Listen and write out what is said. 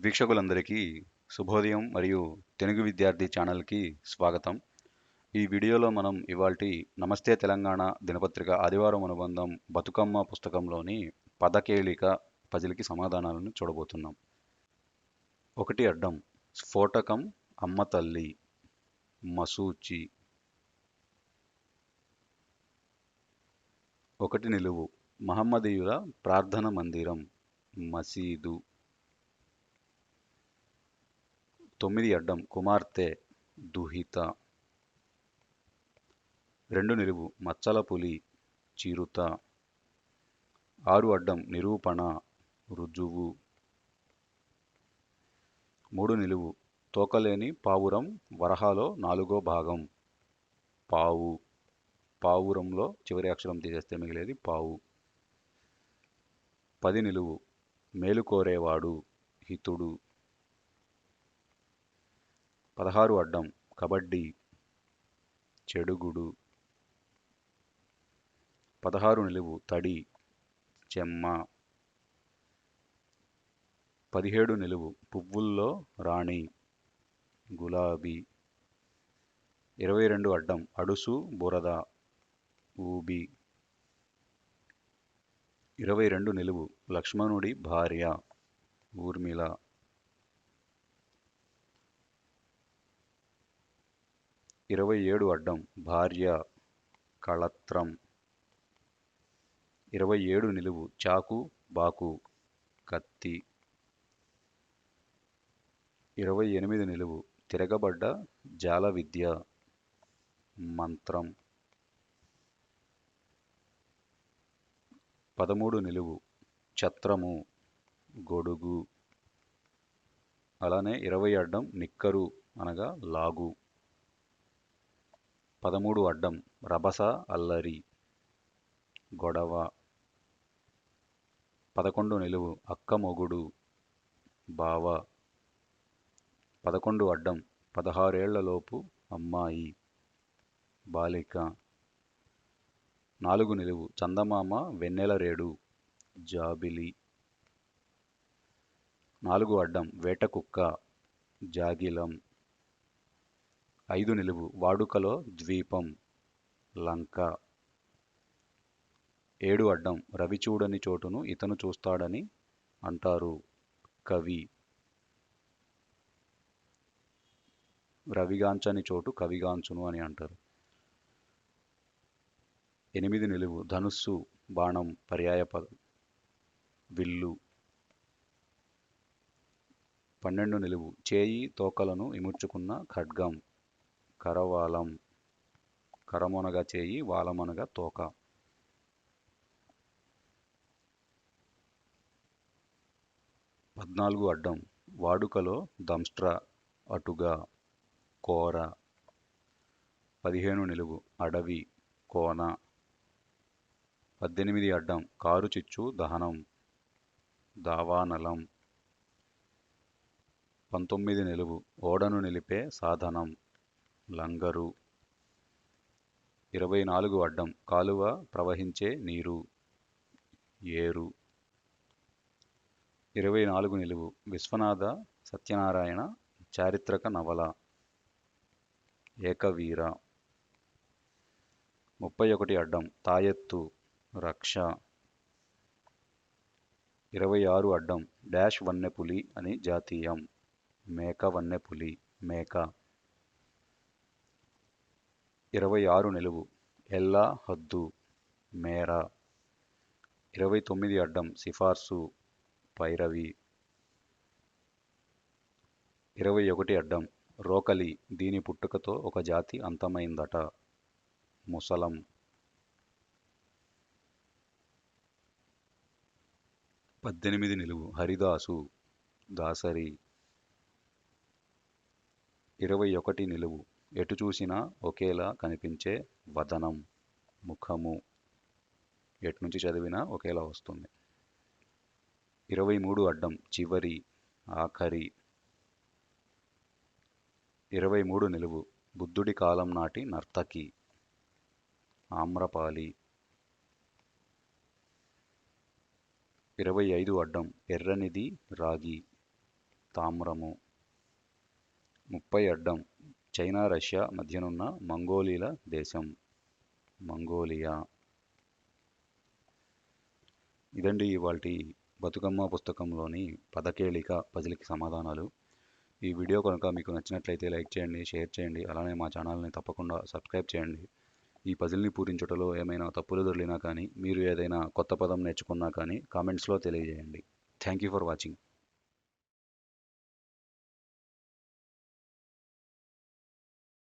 వీక్షకులందరికీ శుభోదయం మరియు తెలుగు విద్యార్థి ఛానల్కి స్వాగతం. ఈ వీడియోలో మనం ఇవాల్టి నమస్తే తెలంగాణ దినపత్రిక ఆదివారం అనుబంధం బతుకమ్మ పుస్తకంలోని పదకేళిక పజిల్కి సమాధానాలను చూడబోతున్నాం. ఒకటి అడ్డం స్ఫోటకం అమ్మ తల్లి మసూచి. ఒకటి నిలువు మహమ్మదీయుల ప్రార్థన మందిరం మసీదు. తొమ్మిది అడ్డం కుమార్తె దుహిత. రెండు నిలువు మచ్చల పులి చిరుత. ఆరు అడ్డం నిరూపణ రుజువు. మూడు నిలువు తోకలేని పావురం వరహాలో నాలుగో భాగం పావు. పావురంలో చివరి అక్షరం తీసేస్తే మిగిలేది పావు. పది నిలువు మేలుకోరేవాడు హితుడు. పదహారు అడ్డం కబడ్డీ చెడుగుడు. పదహారు నిలువు తడి చెమ్మ. పదిహేడు నిలువు పువ్వుల్లో రాణి గులాబీ. ఇరవై రెండు అడ్డం అడుసు బురద ఊబి. ఇరవై రెండు నిలువు లక్ష్మణుడి భార్య ఊర్మిళ. ఇరవై ఏడు అడ్డం భార్య కళత్రం. ఇరవై ఏడు నిలువు చాకు బాకు కత్తి. ఇరవై ఎనిమిది నిలువు తిరగబడ్డ జాల విద్య మంత్రం. పదమూడు నిలువు ఛత్రము గొడుగు. అలానే ఇరవై అడ్డం నిక్కరు అనగా లాగు. పదమూడు అడ్డం రభస అల్లరి గొడవ. పదకొండు నిలువు అక్క మొగుడు బావ. పదకొండు అడ్డం పదహారేళ్ళలోపు అమ్మాయి బాలిక. నాలుగు నిలువు చందమామ వెన్నెలరేడు జాబిలి. నాలుగు అడ్డం వేటకుక్క జాగిలం. ఐదు నిలువు. వాడుకలో ద్వీపం లంక. ఏడు అడ్డం. రవి చూడని చోటును ఇతను చూస్తాడని అంటారు కవి. రవిగాంచని చోటు కవిగాంచును అని అంటారు. ఎనిమిది నిలువు. ధనుస్సు బాణం పర్యాయ పదం విల్లు. పన్నెండు నిలువు. చేయి తోకలను ఇముడ్చుకున్న ఖడ్గం. కరవాలం కరమొనగా చేయి వాలమొనగా తోక. పద్నాలుగు అడ్డం వాడుకలో దంస్ట్ర అటుగా కోర. పదిహేను నిలువు అడవి కోన. పద్దెనిమిది అడ్డం కారు చిచ్చు దహనం. దావానలం పంతొమ్మిది నిలువు ఓడను నిలిపే సాధనం. లంగరు. ఇరవై నాలుగు అడ్డం కాలువ ప్రవహించే నీరు. ఏరు. ఇరవై నాలుగు నిలువు విశ్వనాథ సత్యనారాయణ చారిత్రక నవల. ఏకవీర. ముప్పై ఒకటి అడ్డం తాయెత్తు రక్ష. ఇరవై ఆరు అడ్డం డాష్ వన్నెపులి అని జాతీయం. మేక వన్నెపులి మేక. ఇరవై ఆరు నిలువు. ఎల్లా హద్దు మేర. ఇరవై తొమ్మిది అడ్డం సిఫార్సు పైరవి. ఇరవై ఒకటి అడ్డం రోకలి దీని పుట్టుకతో ఒక జాతి అంతమైందట. ముసలం. పద్దెనిమిది నిలువు హరిదాసు దాసరి. ఇరవై ఒకటి నిలువు ఎటు చూసినా ఒకేలా కనిపించే వదనం ముఖము. ఎటు నుంచి చదివినా ఒకేలా వస్తుంది. ఇరవై మూడు అడ్డం చివరి ఆఖరి. ఇరవై మూడు నిలువు బుద్ధుడి కాలం నాటి నర్తకి ఆమ్రపాలి. ఇరవై ఐదు అడ్డం ఎర్రనిది రాగి తామ్రము. ముప్పై అడ్డం చైనా రష్యా మధ్యనున్న మంగోలీల దేశం. మంగోలియా. ఇదండి ఇవాల్టి బతుకమ్మ పుస్తకంలోని పదకేళిక పజిల్కి సమాధానాలు. ఈ వీడియో కనుక మీకు నచ్చినట్లయితే లైక్ చేయండి షేర్ చేయండి అలానే మా ఛానల్ని తప్పకుండా సబ్స్క్రైబ్ చేయండి. ఈ పజిల్ని పూరించుటలో ఏమైనా తప్పులు దొరికినా కానీ మీరు ఏదైనా కొత్త పదం నేర్చుకున్నా కానీ కామెంట్స్లో తెలియజేయండి. Thank you for watching.